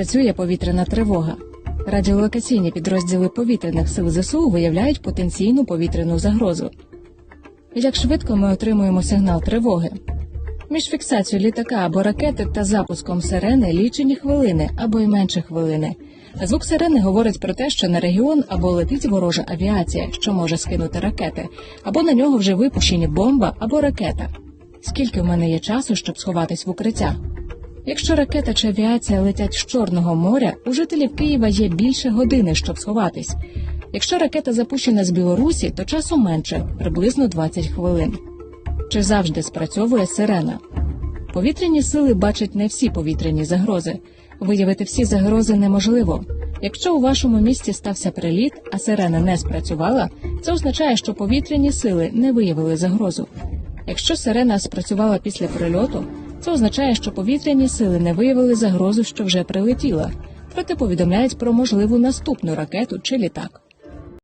працює повітряна тривога. Радіолокаційні підрозділи повітряних сил ЗСУ виявляють потенційну повітряну загрозу. Як швидко ми отримуємо сигнал тривоги? Між фіксацією літака або ракети та запуском сирени лічені хвилини або й менше хвилини. Звук сирени говорить про те, що на регіон або летить ворожа авіація, що може скинути ракети, або на нього вже випущені бомба або ракета. Скільки в мене є часу, щоб сховатись в укриття? Якщо ракета чи авіація летять з Чорного моря, у жителів Києва є більше години, щоб сховатись. Якщо ракета запущена з Білорусі, то часу менше приблизно 20 хвилин. Чи завжди спрацьовує сирена? Повітряні сили бачать не всі повітряні загрози. Виявити всі загрози неможливо. Якщо у вашому місті стався приліт, а сирена не спрацювала, це означає, що повітряні сили не виявили загрозу. Якщо сирена спрацювала після прильоту, це означає, що повітряні сили не виявили загрозу, що вже прилетіла, проте повідомляють про можливу наступну ракету чи літак.